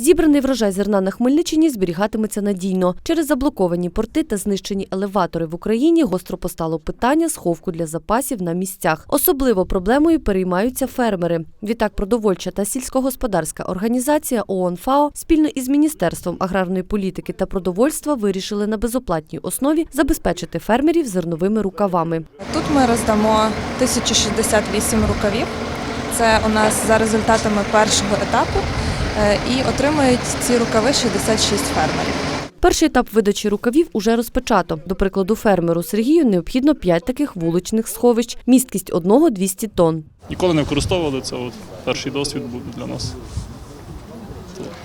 Зібраний врожай зерна на Хмельниччині зберігатиметься надійно. Через заблоковані порти та знищені елеватори в Україні гостро постало питання сховку для запасів на місцях. Особливо проблемою переймаються фермери. Відтак, продовольча та сільськогосподарська організація ООН ФАО спільно із Міністерством аграрної політики та продовольства вирішили на безоплатній основі забезпечити фермерів зерновими рукавами. Тут ми роздамо 1068 рукавів. Це у нас за результатами першого етапу. Е, І отримають ці рукави 66 фермерів. Перший етап видачі рукавів уже розпочато. До прикладу, фермеру Сергію необхідно 5 таких вуличних сховищ. Місткість одного 200 тонн. Ніколи не використовували це. От перший досвід буде для нас.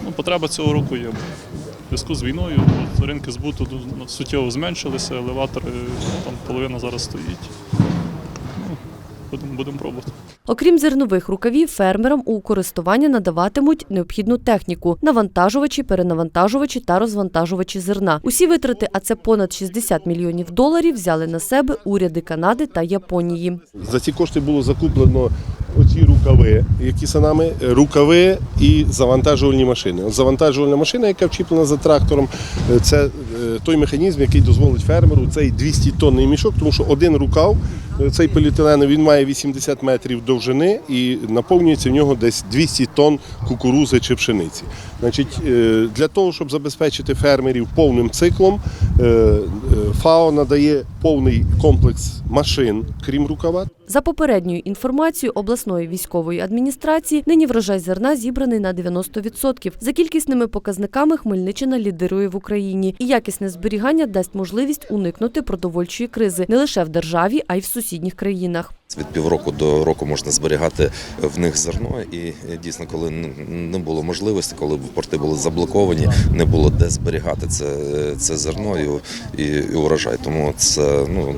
Ну, потреба цього року є. В зв'язку з війною ринки збуту суттєво зменшилися, елеватори там половина зараз стоїть. Будемо, будемо пробувати. Окрім зернових рукавів, фермерам у користування надаватимуть необхідну техніку: навантажувачі, перенавантажувачі та розвантажувачі зерна. Усі витрати, а це понад 60 мільйонів доларів, взяли на себе уряди Канади та Японії. За ці кошти було закуплено оці рукави, які за нами, рукави і завантажувальні машини. От завантажувальна машина, яка вчіплена за трактором, е, це е, той механізм, який дозволить фермеру цей 200 тонний мішок, тому що один рукав, цей поліетилен, він має 80 метрів довжини і наповнюється в нього десь 200 тонн кукурузи чи пшениці. Значить, е, для того, щоб забезпечити фермерів повним циклом, е, е, ФАО надає повний комплекс машин, крім рукава. За попередньою інформацією обласної військової адміністрації, нині врожай зерна зібраний на 90%. За кількісними показниками Хмельниччина лідирує в Україні, і якісне зберігання дасть можливість уникнути продовольчої кризи не лише в державі, а й в сусідніх країнах. Від півроку до року можна зберігати в них зерно, і е, дійсно, коли не було можливості, коли порти були заблоковані, не було де зберігати це, це зерно і, і, і урожай. Тому це ну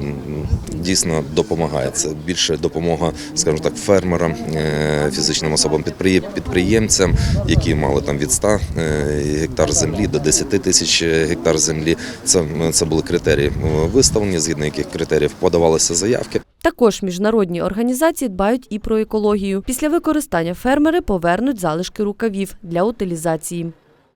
дійсно допомагає. Це більше допомога, скажімо так, фермерам, е, фізичним особам підприє- підприємцям, які мали там від 100 е, гектар землі до 10 тисяч гектар землі. Це, це були критерії е, виставлені, згідно яких критеріїв подавалися заявки. Також міжнародні організації дбають і про екологію. Після використання фермери повернуть залишки рукавів для утилізації.